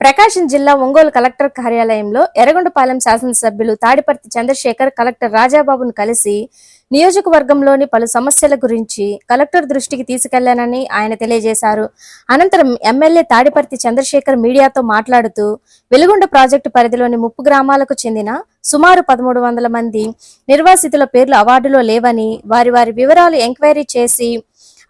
ప్రకాశం జిల్లా ఒంగోలు కలెక్టర్ కార్యాలయంలో ఎర్రగొండపాలెం శాసనసభ్యులు తాడిపర్తి చంద్రశేఖర్ కలెక్టర్ రాజాబాబును కలిసి నియోజకవర్గంలోని పలు సమస్యల గురించి కలెక్టర్ దృష్టికి తీసుకెళ్ళానని ఆయన తెలియజేశారు. అనంతరం ఎమ్మెల్యే తాడిపర్తి చంద్రశేఖర్ మీడియాతో మాట్లాడుతూ వెలుగొండ ప్రాజెక్టు పరిధిలోని ముప్పు గ్రామాలకు చెందిన సుమారు పదమూడు వందల మంది నిర్వాసితుల పేర్లు అవార్డులో లేవని వారి వారి వివరాలు ఎంక్వైరీ చేసి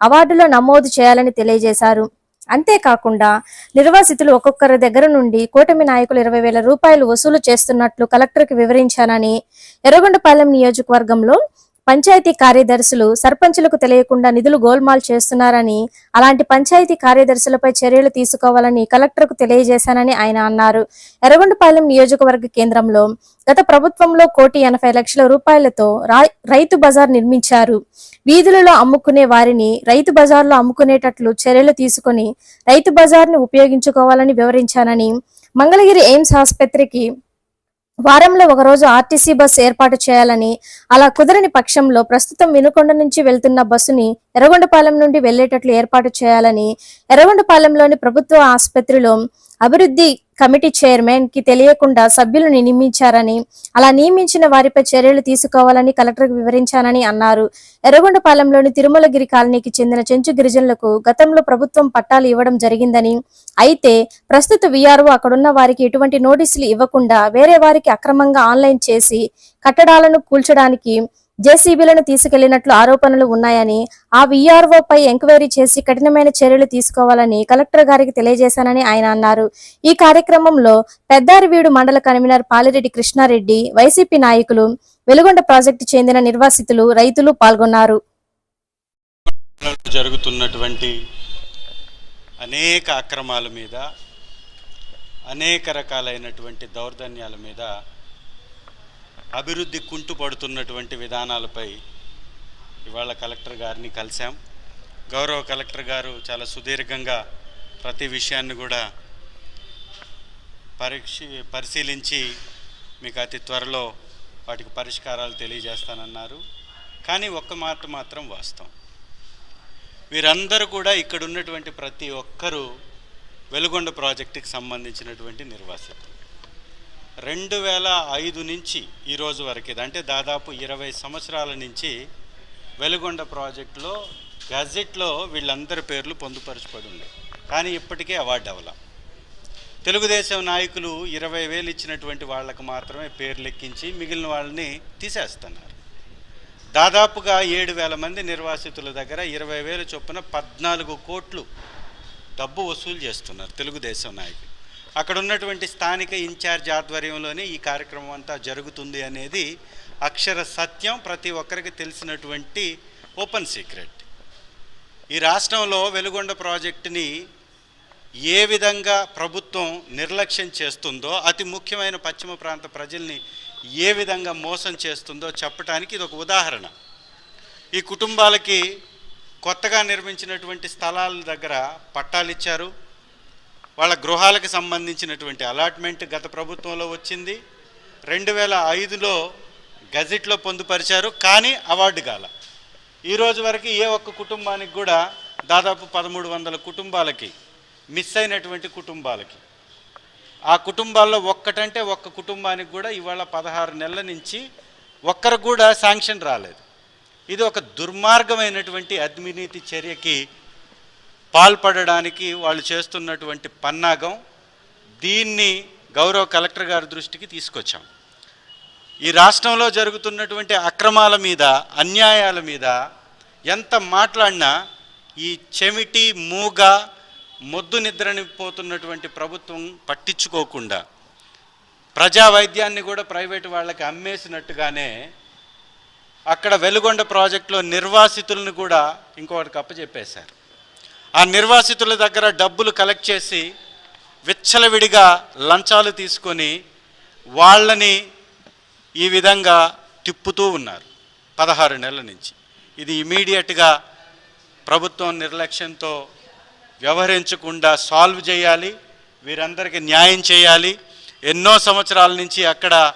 అవార్డులో నమోదు చేయాలని తెలియజేశారు. అంతేకాకుండా నిర్వాసితులు ఒక్కొక్కరి దగ్గర నుండి కూటమి నాయకులు ఇరవై వేల రూపాయలు వసూలు చేస్తున్నట్లు కలెక్టర్కి వివరించానని ఎర్రగొండపాలెం నియోజకవర్గంలో పంచాయతీ కార్యదర్శులు సర్పంచులకు తెలియకుండా నిధులు గోల్మాల్ చేస్తున్నారని అలాంటి పంచాయతీ కార్యదర్శులపై చర్యలు తీసుకోవాలని కలెక్టర్కు తెలియజేశానని ఆయన అన్నారు. ఎర్రగొండపాలెం నియోజకవర్గ కేంద్రంలో గత ప్రభుత్వంలో కోటి ఎనభై లక్షల రూపాయలతో రైతు బజార్ నిర్మించారు. వీధులలో అమ్ముకునే వారిని రైతు బజార్లో అమ్ముకునేటట్లు చర్యలు తీసుకొని రైతు బజార్ని ఉపయోగించుకోవాలని వివరించానని మంగళగిరి ఎయిమ్స్ ఆసుపత్రికి వారంలో ఒకరోజు ఆర్టీసీ బస్సు ఏర్పాటు చేయాలని అలా కుదరని పక్షంలో ప్రస్తుతం వినుకొండ నుంచి వెళ్తున్న బస్సుని ఎర్రగొండపాలెం నుండి వెళ్ళేటట్లు ఏర్పాటు చేయాలని ఎర్రగొండపాలెంలోని ప్రభుత్వ ఆసుపత్రిలో అభివృద్ధి కమిటీ చైర్మన్కి తెలియకుండా సభ్యులను నియమించారని అలా నియమించిన వారిపై చర్యలు తీసుకోవాలని కలెక్టర్కు వివరించానని అన్నారు. ఎర్రగొండపాలెంలోని తిరుమలగిరి కాలనీకి చెందిన చెంచు గిరిజనులకు గతంలో ప్రభుత్వం పట్టాలు ఇవ్వడం జరిగిందని అయితే ప్రస్తుత విఆర్ఓ అక్కడున్న వారికి ఎటువంటి నోటీసులు ఇవ్వకుండా వేరే వారికి అక్రమంగా ఆన్లైన్ చేసి కట్టడాలను కూల్చడానికి జేసీబీలను తీసుకెళ్ళినట్లు ఆరోపణలు ఉన్నాయని ఆ VRO పై ఎంక్వైరీ చేసి కఠినమైన చర్యలు తీసుకోవాలని కలెక్టర్ గారికి తెలియజేశానని ఆయన అన్నారు. ఈ కార్యక్రమంలో పెద్దారివీడు మండల కన్వీనర్ పాలిరెడ్డి కృష్ణారెడ్డి వైసీపీ నాయకులు వెలుగొండ ప్రాజెక్టు చెందిన నిర్వాసితులు రైతులు పాల్గొన్నారు. జరుగుతున్నటువంటి అనేక అక్రమాల మీద అనేక రకాలైనటువంటి దౌర్జన్యాల మీద అభివృద్ధి కుంటుపడుతున్నటువంటి విధానాలపై ఇవాళ కలెక్టర్ గారిని కలిశాం. గౌరవ కలెక్టర్ గారు చాలా సుదీర్ఘంగా ప్రతి విషయాన్ని కూడా పరీక్ష పరిశీలించి మీకు అతి త్వరలో వాటికి పరిష్కారాలు తెలియజేస్తానన్నారు. కానీ ఒక్క మాట మాత్రం వాస్తవం. వీరందరూ కూడా ఇక్కడ ఉన్నటువంటి ప్రతి ఒక్కరూ వెలుగొండ ప్రాజెక్టుకి సంబంధించినటువంటి నిర్వాసితులు. రెండు వేల ఐదు నుంచి ఈరోజు వరకు ఇది. అంటే దాదాపు ఇరవై సంవత్సరాల నుంచి వెలుగొండ ప్రాజెక్టులో గజెట్లో వీళ్ళందరి పేర్లు పొందుపరచబడి ఉన్నాయి. కానీ ఇప్పటికే అవార్డు అవ్వాల. తెలుగుదేశం నాయకులు ఇరవై వేలు ఇచ్చినటువంటి వాళ్ళకు మాత్రమే పేర్లు ఎక్కించి మిగిలిన వాళ్ళని తీసేస్తున్నారు. దాదాపుగా ఏడు వేల మంది నిర్వాసితుల దగ్గర ఇరవై వేల చొప్పున పద్నాలుగు కోట్లు డబ్బు వసూలు చేస్తున్నారు తెలుగుదేశం నాయకులు. అక్కడ ఉన్నటువంటి స్థానిక ఇన్ఛార్జ్ ఆధ్వర్యంలోనే ఈ కార్యక్రమం అంతా జరుగుతుంది అనేది అక్షర సత్యం ప్రతి ఒక్కరికి తెలిసినటువంటి ఓపెన్ సీక్రెట్. ఈ రాష్ట్రంలో వెలుగొండ ప్రాజెక్టుని ఏ విధంగా ప్రభుత్వం నిర్లక్ష్యం చేస్తుందో అతి ముఖ్యమైన పశ్చిమ ప్రాంత ప్రజల్ని ఏ విధంగా మోసం చేస్తుందో చెప్పడానికి ఇది ఒక ఉదాహరణ. ఈ కుటుంబాలకి కొత్తగా నిర్మించినటువంటి స్థలాల దగ్గర పట్టాలు ఇచ్చారు. వాళ్ళ గృహాలకు సంబంధించినటువంటి అలాట్మెంట్ గత ప్రభుత్వంలో వచ్చింది. రెండు వేల ఐదులో గజెట్లో పొందుపరిచారు కానీ అవార్డు గాల. ఈరోజు వరకు ఏ ఒక్క కుటుంబానికి కూడా దాదాపు పదమూడు వందల కుటుంబాలకి మిస్ అయినటువంటి కుటుంబాలకి. ఆ కుటుంబాల్లో ఒక్కటంటే ఒక్క కుటుంబానికి కూడా ఇవాళ పదహారు నెలల నుంచి ఒక్కరికి కూడా శాంక్షన్ రాలేదు. ఇది ఒక దుర్మార్గమైనటువంటి అవినీతి చర్యకి పాల్పడడానికి వాళ్ళు చేస్తున్నటువంటి పన్నాగం దీన్ని గౌరవ కలెక్టర్ గారి దృష్టికి తీసుకొచ్చాం. ఈ రాష్ట్రంలో జరుగుతున్నటువంటి అక్రమాల మీద అన్యాయాల మీద ఎంత మాట్లాడినా ఈ చెమిటి మూగ మొద్దు నిద్రని పోతున్నటువంటి ప్రభుత్వం పట్టించుకోకుండా ప్రజా వైద్యాన్ని కూడా ప్రైవేటు వాళ్ళకి అమ్మేసినట్టుగానే అక్కడ వెలుగొండ ప్రాజెక్టులో నిర్వాసితులను కూడా ఇంకొకటికి అప్పచెప్పేశారు. ఆ నిర్వాసితుల దగ్గర డబ్బులు కలెక్ట్ చేసి విచ్చలవిడిగా లంచాలు తీసుకొని వాళ్ళని ఈ విధంగా తిప్పుతూ ఉన్నారు పదహారు నెలల నుంచి. ఇది ఇమీడియట్గా ప్రభుత్వం నిర్లక్ష్యంతో వ్యవహరించకుండా సాల్వ్ చేయాలి వీరందరికీ న్యాయం చేయాలి. ఎన్నో సంవత్సరాల నుంచి అక్కడ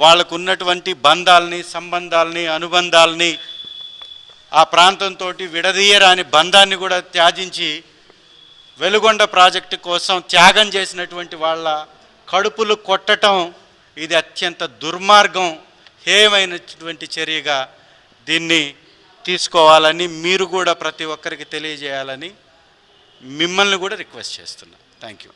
వాళ్ళకు ఉన్నటువంటి బంధాలని సంబంధాలని అనుబంధాలని ఆ ప్రాంతంతో విడదీయరాని బంధాన్ని కూడా త్యాజించి వెలుగొండ ప్రాజెక్టు కోసం త్యాగం చేసినటువంటి వాళ్ళ కడుపులు కొట్టటం ఇది అత్యంత దుర్మార్గం హేయమైనటువంటి చర్యగా దీన్ని తీసుకోవాలని మీరు కూడా ప్రతి ఒక్కరికి తెలియజేయాలని మిమ్మల్ని కూడా రిక్వెస్ట్ చేస్తున్నా. Thank you